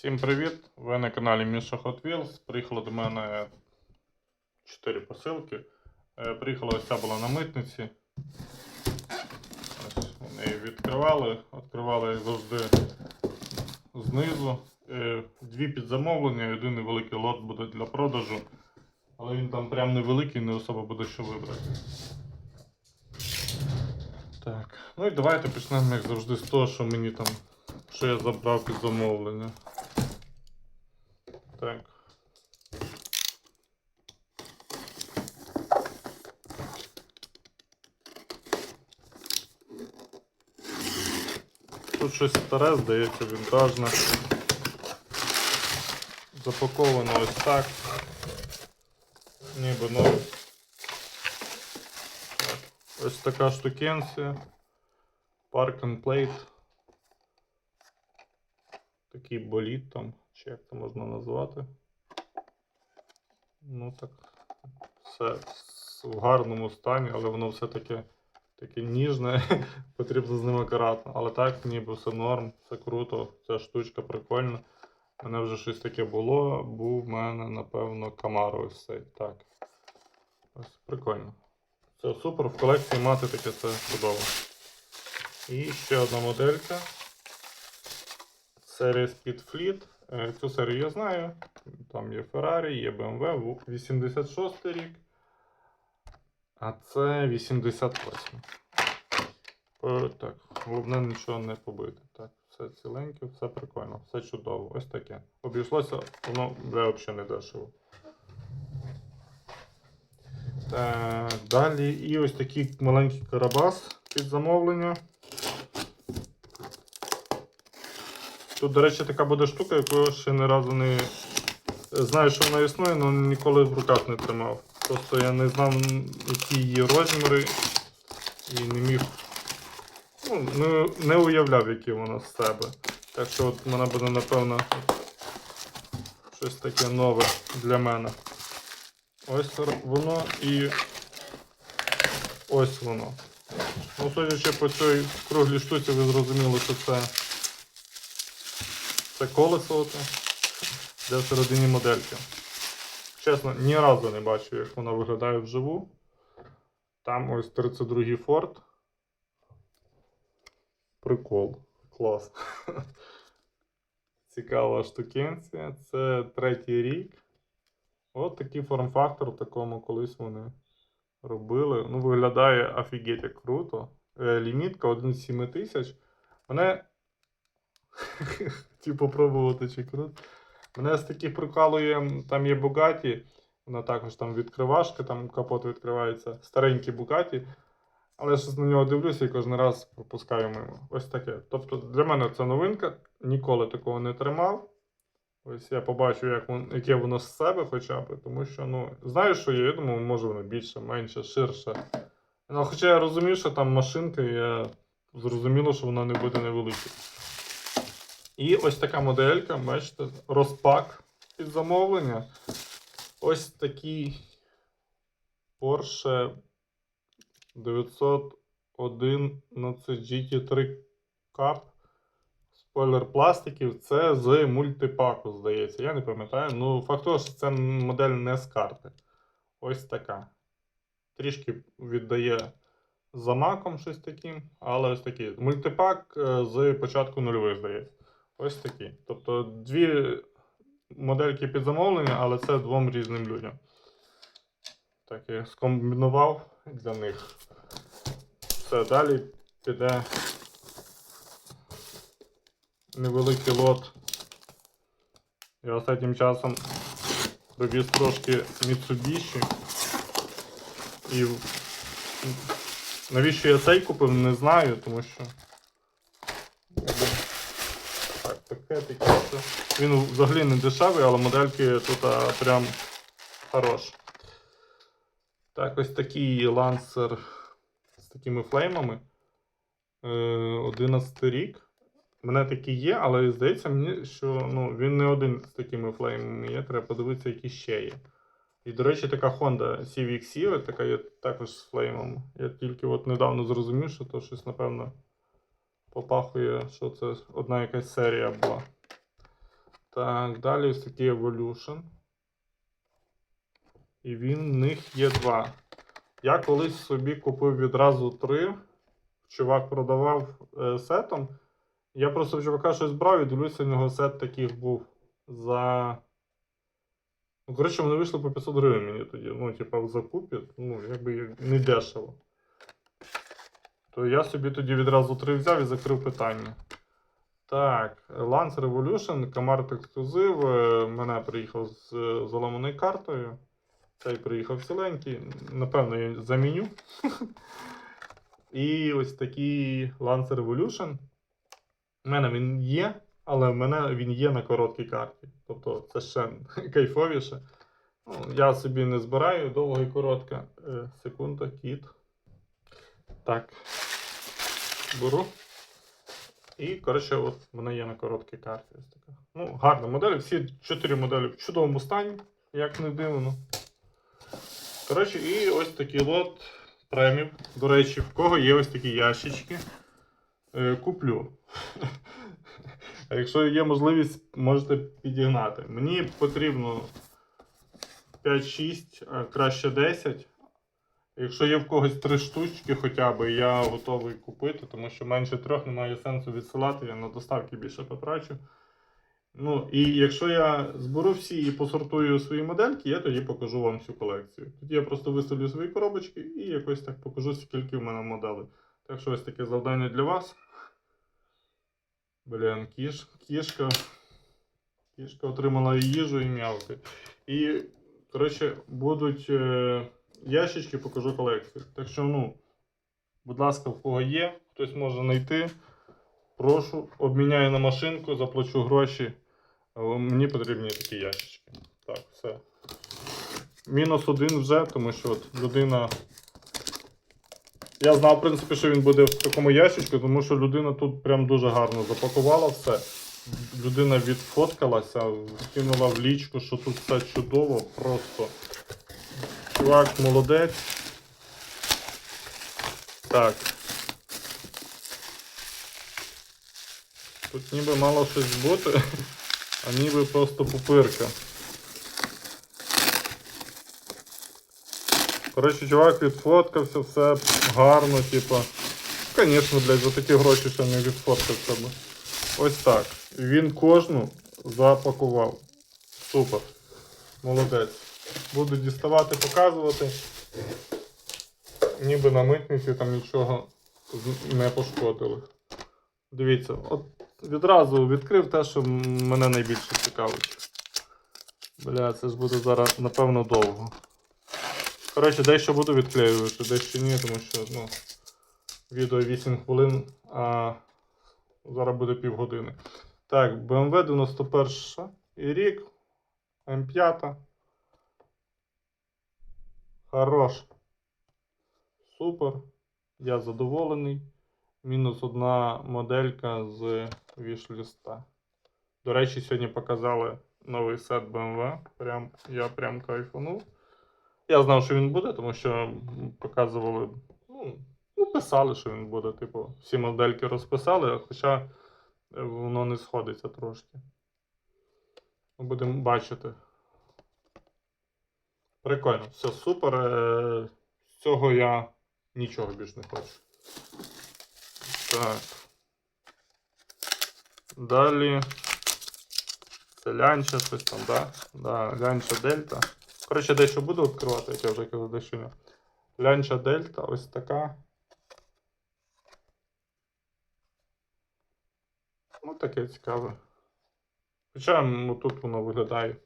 Всім привіт! Ви на каналі Міша Hot Wheels. Приїхало до мене 4 посилки. Е, Приїхала ось ця була на митниці. Ось вони її відкривали. Відкривали завжди знизу. Е, Дві під замовлення, один невеликий лот буде для продажу. Але він там прям невеликий, не особо буде що вибрати. Так, ну і давайте почнемо, як завжди, з того, що мені там, що я забрав під замовлення. Так. Тут щось старе, здається, вінтажне. Запаковано ось так. Ніби ну. Ось така штукенція. Park and Plate. Такий боліт там, чи як це можна назвати. Ну так, все в гарному стані, але воно все таке ніжне, потрібно з ним акуратно. Але так, ніби все норм, все круто, ця штучка прикольна. У мене вже щось таке було, був в мене, напевно, Камаро ось цей. Так. Ось прикольно. Все супер, в колекції мати таке це чудово. І ще одна моделька. Серія Speed Fleet. Е, Цю серію я знаю. Там є Ferrari, є BMW, 86 рік. А це 88. Е, Так, головне нічого не побити. Так, все ціленьке, все прикольно, все чудово. Ось таке. Обійшлося, воно бля, взагалі не дешево. Так, далі і ось такий маленький карабас під замовлення. Тут, до речі, така буде штука, яку я ще ні разу не знаю, що вона існує, але ніколи в руках не тримав. Просто я не знав, які її розміри і не міг. Ну, не, не уявляв, які вона з себе. Так що от вона буде, напевно, щось таке нове для мене. Ось воно і ось воно. Ну, судячи по цій круглій штуці, ви зрозуміли, що це. Це колесо де всередині модельки. Чесно, ні разу не бачив, як воно виглядає вживу. Там ось 32-й Ford. Прикол. Клас. Цікава штукенція. Це третій рік. От такий форм-фактор в такому колись вони робили. Ну, виглядає офігеть як круто. Е, Лімітка 1,7 тисяч. Мене Хотів попробувати чи круто. Мене з таких прикалує, там є Бугаті, вона також там відкривашка, там капот відкривається, старенький Бугаті. Але я щось на нього дивлюся і кожен раз пропускаю мимо. Ось таке. Тобто для мене це новинка, ніколи такого не тримав. Ось я побачу, як вон, яке воно з себе хоча б, тому що, ну, знаю, що є, я думаю, може воно більше, менше, ширше. Ну, хоча я розумію, що там машинка, і я зрозуміло, що вона не буде невеликою. І ось така моделька, бачите, розпак під замовлення. Ось такий Porsche 911 GT3 Cup. Спойлер пластиків. Це з мультипаку, здається. Я не пам'ятаю. Ну, факт того, що це модель не з карти. Ось така. Трішки віддає за маком щось таким, але ось такий. Мультипак е, з початку нульових, здається. Ось такі. Тобто дві модельки під замовлення, але це двом різним людям. Так, я скомбінував для них. Все, далі піде невеликий лот. Я останнім часом привіз трошки Mitsubishi. І навіщо я цей купив, не знаю, тому що. Так, таке таке. все. Він взагалі не дешевий, але модельки тут прям хорош. Так, ось такий лансер з такими флеймами. Е, 11 рік. У мене такий є, але здається мені, що ну, він не один з такими флеймами є. Треба подивитися, які ще є. І, до речі, така Honda CVX така є також з флеймом. Я тільки от недавно зрозумів, що то щось, напевно, попахує, що це одна якась серія була. Так, далі ось такий Evolution. І він в них є два. Я колись собі купив відразу три. Чувак продавав е, сетом. Я просто в чувака щось брав і дивлюся, у нього сет таких був за. Ну, коротше, вони вийшли по 500 гривень мені тоді. Ну, типа, в закупі, ну, якби як не дешево. То я собі тоді відразу три взяв і закрив питання. Так, Lance Revolution, Камарт ексклюзив. е, Мене приїхав з е, заламаною картою. Цей приїхав ціленький. Напевно, я заміню. І ось такий Lancer Revolution. У мене він є, але в мене він є на короткій карті. Тобто це ще кайфовіше. Ну, я собі не збираю, довга і коротка. Е, секунда, кіт. Так. Беру. І, коротше, от в мене є на короткій карті. Ну, гарна модель. Всі чотири моделі в чудовому стані, як не дивно. Коротше, і ось такий лот премів. До речі, в кого є ось такі ящички. Е, куплю. Якщо є можливість, можете підігнати. Мені потрібно 5-6, а краще 10. Якщо є в когось 3 штучки хоча б, я готовий купити, тому що менше трьох немає сенсу відсилати, я на доставки більше потрачу. Ну, і якщо я зберу всі і посортую свої модельки, я тоді покажу вам всю колекцію. Тоді я просто виставлю свої коробочки і якось так покажу, скільки в мене моделей. Так що ось таке завдання для вас. Блін, кіш, кішка. Кішка отримала і їжу і м'явки. І, коротше, будуть е, ящички, покажу колекцію. Так що, ну, будь ласка, в кого є, хтось може знайти. Прошу, обміняю на машинку, заплачу гроші. Але мені потрібні такі ящички. Так, все. Мінус один вже, тому що от людина. Я знав, в принципі, що він буде в такому ящичку, тому що людина тут прям дуже гарно запакувала все. Людина відфоткалася, кинула в лічку, що тут все чудово, просто. Чувак молодець. Так. Тут ніби мало щось бути, а ніби просто пупирка. Коротше, чувак відфоткався, все гарно, типа. Звісно, блядь, за такі гроші ще не відфоткався б. Ось так. Він кожну запакував. Супер. Молодець. Буду діставати, показувати. Ніби на митниці там нічого не пошкодили. Дивіться, от відразу відкрив те, що мене найбільше цікавить. Бля, це ж буде зараз, напевно, довго. Коротше, дещо буду відклеювати, дещо ні, тому що ну, відео 8 хвилин, а зараз буде півгодини. Так, BMW 91 і рік. М5. Хорош. Супер. Я задоволений. Мінус одна моделька з вішліста. До речі, сьогодні показали новий сет BMW. Прям, я прям кайфанув. Я знав, що він буде, тому що показували. Ну, ну, писали, що він буде. Типу, всі модельки розписали, хоча воно не сходиться трошки. Будемо бачити. Прикольно, все супер. Е, З цього я нічого більш не хочу. Так. Далі. Це лянча, щось там, да? Да, лянча дельта. Коротше, дещо буду відкривати, як я вже казав, дещо. Лянча дельта, ось така. Ну, таке цікаве. Хоча ну, тут воно виглядає.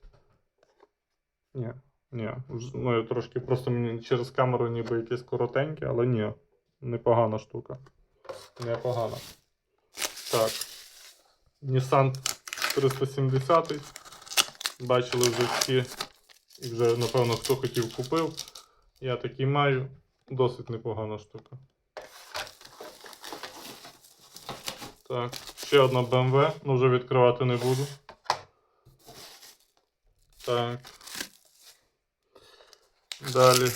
Ні, ні. Ну, я трошки просто мені через камеру ніби якесь коротеньке, але ні. Непогана штука. Непогана. Так. Nissan 370. Бачили вже. І вже, напевно, хто хотів купив. Я такий маю. Досить непогана штука. Так, ще одна BMW, ну вже відкривати не буду. Так. Далі.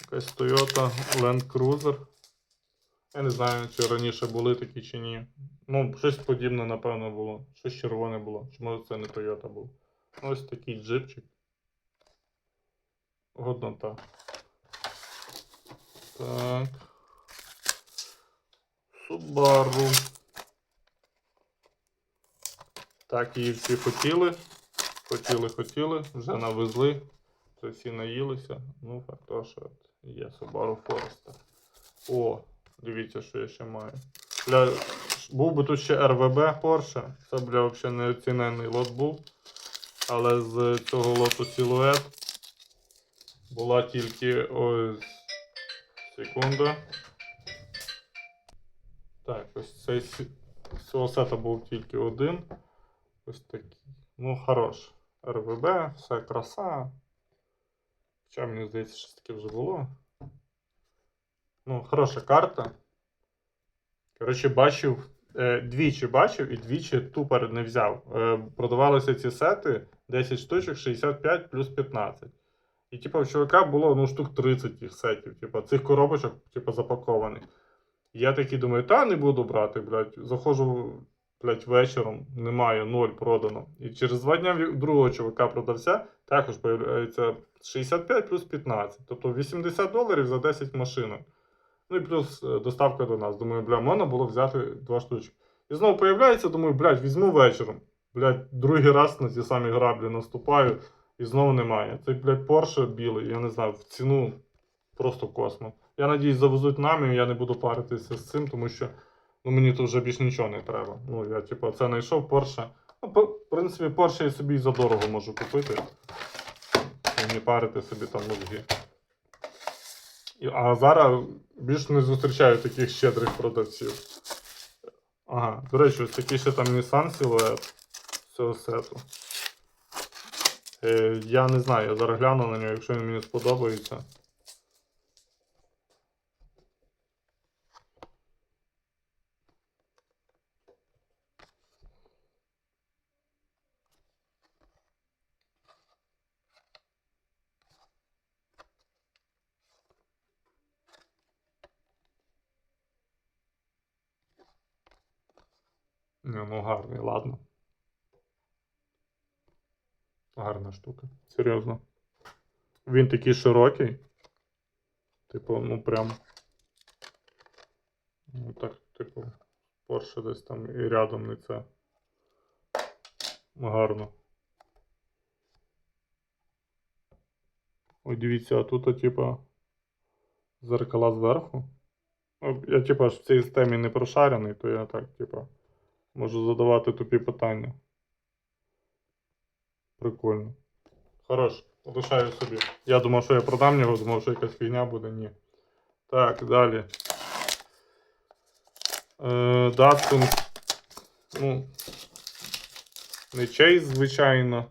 Якась Toyota Land Cruiser. Я не знаю, чи раніше були такі чи ні. Ну, щось подібне, напевно, було. Щось червоне було. Чи може це не Toyota був. Ось такий джипчик. Годнота. Так. Subaru. Так, її всі хотіли. Хотіли, хотіли, вже навезли. Це всі наїлися. Ну, факт що є Subaru Forester. О, дивіться, що я ще маю. Бля, був би тут ще РВБ Porsche. Це, бля, взагалі неоцінений лот був. Але з цього лоту силует була тільки ось. Секунда. Так, ось цей сета був тільки один. Ось такий. Ну, хорош. РВБ, все краса. Хоча мені здається, щось таке вже було. Ну, хороша карта. Коротше, бачив. Е, двічі бачив і двічі тупо не взяв. Е, продавалися ці сети 10 штучок, 65 плюс 15. І, типу, в чувака було ну, штук 30 їх сетів, типу, цих коробочок, типу, запакованих. Я такий думаю, та не буду брати, блядь. Заходжу, блядь, вечором, немає, ноль продано. І через два дня другого чувака продався, також появляється 65 плюс 15. Тобто 80 доларів за 10 машинок. Ну і плюс е, доставка до нас. Думаю, бля, можна було взяти два штучки. І знову появляється, думаю, блядь, візьму вечором. Блядь, другий раз на ті самі граблі наступаю і знову немає. Цей, блядь, Porsche білий, я не знаю, в ціну просто космос. Я надіюсь, завезуть нам, і я не буду паритися з цим, тому що ну, мені тут вже більш нічого не треба. Ну, я, типу, це знайшов Porsche. Ну, в принципі, Porsche я собі за дорого можу купити. І не парити собі там мозги. А зараз більш не зустрічаю таких щедрих продавців. Ага, до речі, ось такий ще там Nissan з цього сету. Е, я не знаю, я зараз гляну на нього, якщо він мені сподобається. Ну гарний, ладно. Гарна штука. Серйозно. Він такий широкий. Типу, ну прям. Ну так, типу, Porsche десь там і рядом не це. Гарно. Ой, дивіться, а тут, типа, зеркала зверху. Я, типа, ж в цій системі не прошарений, то я так, типа, можу задавати тупі питання. Прикольно. Хорош, лишаю собі. Я думав, що я продам його, думав, що якась фігня буде, ні. Так, далі. Е, Datsun. Ну. Не чейз, звичайно.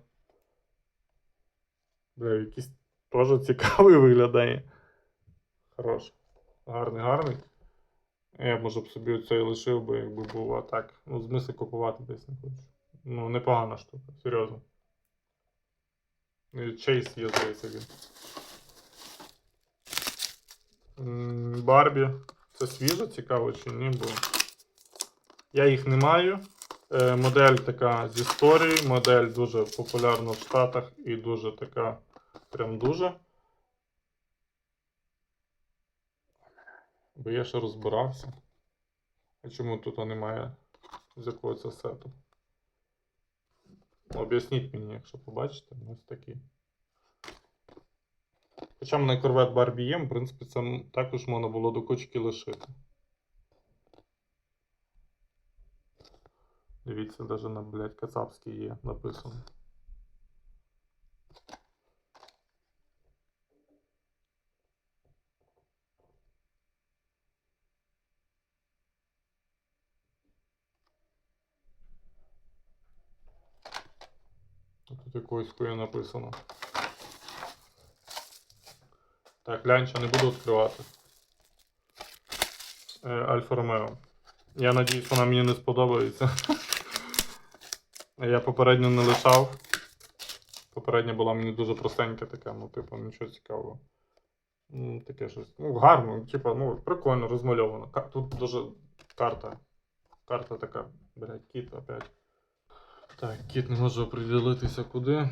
Бля, якийсь теж цікавий виглядає. Хорош. Гарний, гарний. Я б, може б собі оцей лишив би, якби був, так. Ну, змисли купувати десь не хочу. Ну, непогана штука, серйозно. Ну, і Чейз є, здається він. Барбі. Це свіже, цікаво чи ні, бо я їх не маю. Е, модель така з історії, модель дуже популярна в Штатах і дуже така, прям дуже. Бо я ще розбирався. А чому тут немає з якого це сету? Об'ясніть мені, якщо побачите, ну, ось такі. Хоча мене корвет Барбі є, в принципі, це також можна було до кучки лишити. Дивіться, навіть на, блядь, кацапській є написано. Тут якоюсь хуя написано. Так, лянча не буду відкривати. Е, Альфа Ромео. Я надіюсь, вона мені не сподобається. Я попередньо не лишав. Попередня була мені дуже простенька така, ну, типу, нічого цікавого. м, таке щось. Ну, гарно, типа, ну, прикольно, розмальовано. Тут дуже карта. Карта така. Блять, кіт опять. Так, кіт не може оприділитися куди.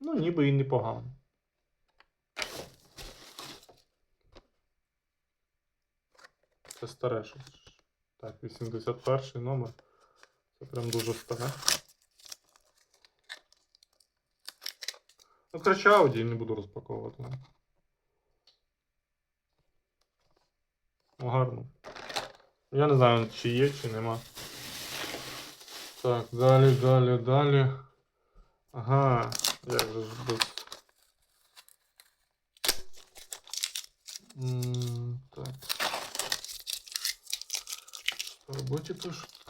Ну, ніби і непогано. Це старе щось. Так, 81 номер. Це прям дуже старе. Ну, короче, Audi не буду розпаковувати. Гарно. Я не знаю, чи є, чи нема. Так, далі, далі, далі. Ага, як же ж без. Так. Роботі пишуть.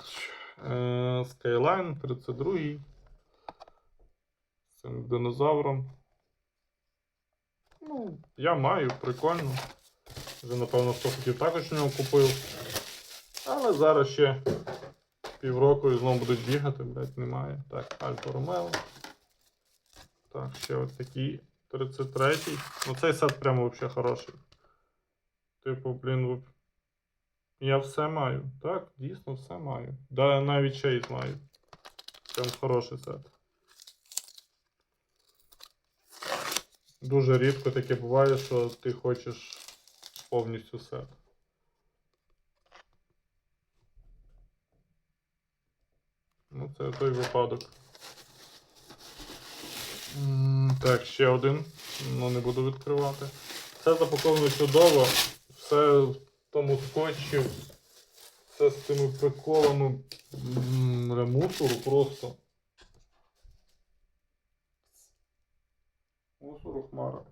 Е, Skyline 32. З цим динозавром. Ну, я маю, прикольно. Вже, напевно, хто хотів також в нього купив. Але зараз ще півроку і знову будуть бігати, блядь, немає. Так, Альфа Ромео. Так, ще от такий 33-й. Ну цей сет прямо взагалі хороший. Типу, блін, я все маю. Так, дійсно все маю. Да, навіть чейз маю. Прям хороший сет. Дуже рідко таке буває, що ти хочеш повністю сет. Ну, це той випадок. Так, ще один. Ну, не буду відкривати. Все запаковано чудово. Все в тому скотчі. Все з цими приколами ремусору просто. Мусору хмара.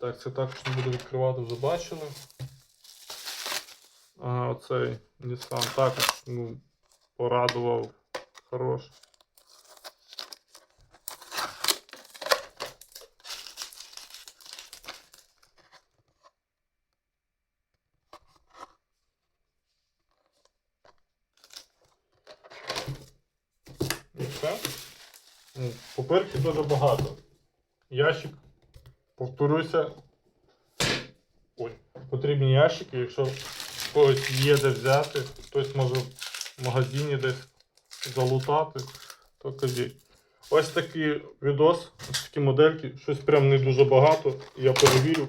Так, це також не буду відкривати, вже бачили. Ага, оцей Nissan також ну, порадував. Хорош. І. Ну, дуже багато. Ящик, повторюся. Ой, потрібні ящики, якщо когось є де взяти, хтось може в магазині десь залутати, то кажіть. Ось такий відос, ось такі модельки, щось прям не дуже багато. Я перевірю.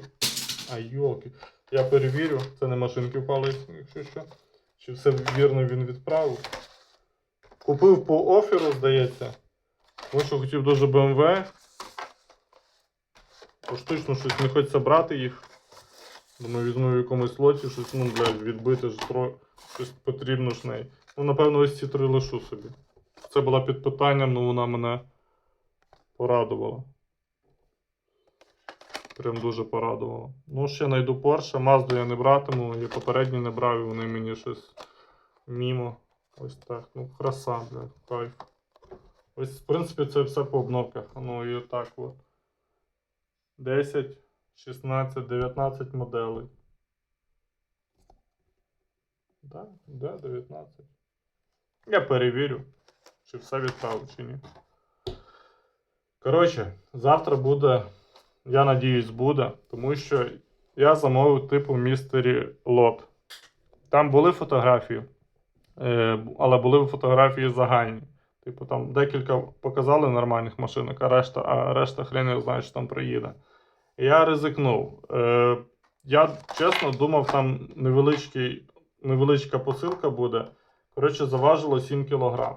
А йолки. Я перевірю, це не машинки впали, якщо що. Чи все вірно він відправив. Купив по оферу, здається. Тому що хотів дуже BMW. Поштучно щось не хочеться брати їх. Думаю, візьму в якомусь лоті щось, ну, блядь, відбити ж тро... щось потрібно ж неї. Ну, напевно, ось ці три лишу собі. Це була під питанням, ну вона мене порадувала. Прям дуже порадувала. Ну, ще знайду Porsche, Mazda я не братиму, я попередні не брав, і вони мені щось мімо. Ось так. Ну, краса, блядь, кайф. Ось, в принципі, це все по обновках. Ну і так от. 10, 16, 19 моделей. Так, да, 19. Я перевірю, чи все відправив, чи ні. Коротше, завтра буде, я надіюсь, буде, тому що я замовив типу містері лот. Там були фотографії, е, але були фотографії загальні. Типу там декілька показали нормальних машинок, а решта, а решта хрен знає, що там приїде. Я ризикнув. Е, я чесно думав, там невеличка посилка буде. Коротше, заважило 7 кг.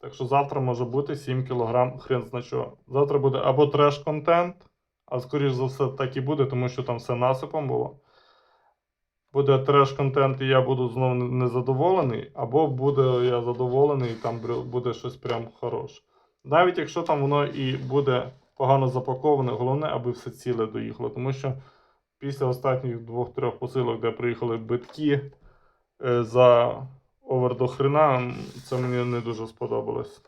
Так що завтра може бути 7 кг хрен зна чого. Завтра буде або треш-контент, а скоріш за все так і буде, тому що там все насипом було. Буде треш-контент, і я буду знову незадоволений, або буде я задоволений, і там буде щось прям хороше. Навіть якщо там воно і буде погано запаковане, головне, аби все ціле доїхало. Тому що після останніх двох-трьох посилок, де приїхали битки е, за овер до хрена, це мені не дуже сподобалось.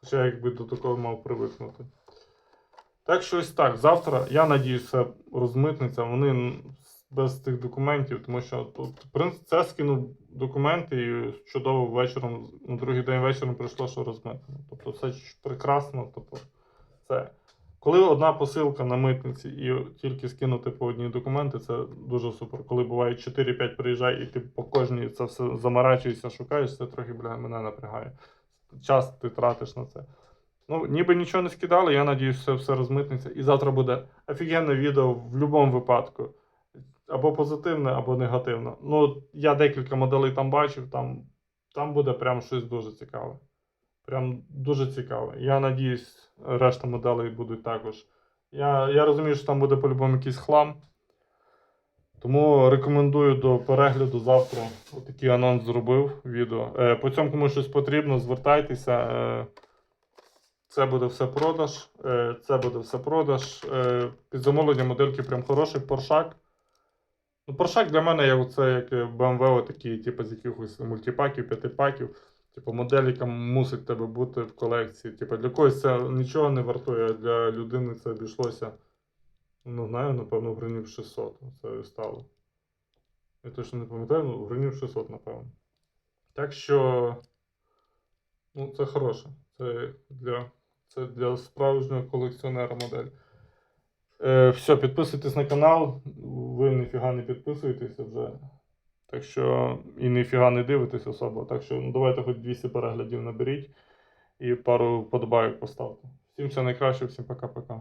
Хоча якби до такого мав привикнути. Так що ось так. Завтра, я надіюсь, все розмитниться. Вони без тих документів, тому що тут, це скинув документи і чудово вечором, на другий день вечором прийшло, що розмитнено. Тобто все прекрасно. Тобто, це. Коли одна посилка на митниці і тільки скинути по одні документи, це дуже супер. Коли буває 4-5 приїжджає, і ти по кожній це все заморачуєшся, шукаєш, це трохи бля, мене напрягає. Час ти тратиш на це. Ну, ніби нічого не скидали, я надіюсь, це все розмитниться. І завтра буде офігенне відео в будь-якому випадку. Або позитивне, або негативне. Ну, я декілька моделей там бачив, там, там буде прям щось дуже цікаве. Прям дуже цікаве. Я надіюсь, решта моделей будуть також. Я, я розумію, що там буде по-любому якийсь хлам. Тому рекомендую до перегляду завтра. Отакий анонс зробив відео. Е, по цьому кому щось потрібно, звертайтеся. Е, це буде все продаж. Е, це буде все продаж. Е, під замовлення модельки прям хороший поршак. Ну, поршак для мене це як BMW, такі, типу, з якихось мультипаків, п'ятипаків. Типу, модель, яка мусить тебе бути в колекції. Типу, для когось це нічого не вартує, а для людини це обійшлося. Ну, знаю, напевно, в гривнів 600 це стало. Я точно не пам'ятаю, ну, в гривнів 600, напевно. Так що. Ну, це хороше. Це для, це для справжнього колекціонера модель. Е, все, підписуйтесь на канал. Ви ніфіга не підписуєтеся вже. Так що і ніфіга не дивитесь особо. Так що ну, давайте хоч 200 переглядів наберіть і пару подобайок поставте. Всім все найкраще, всім пока-пока.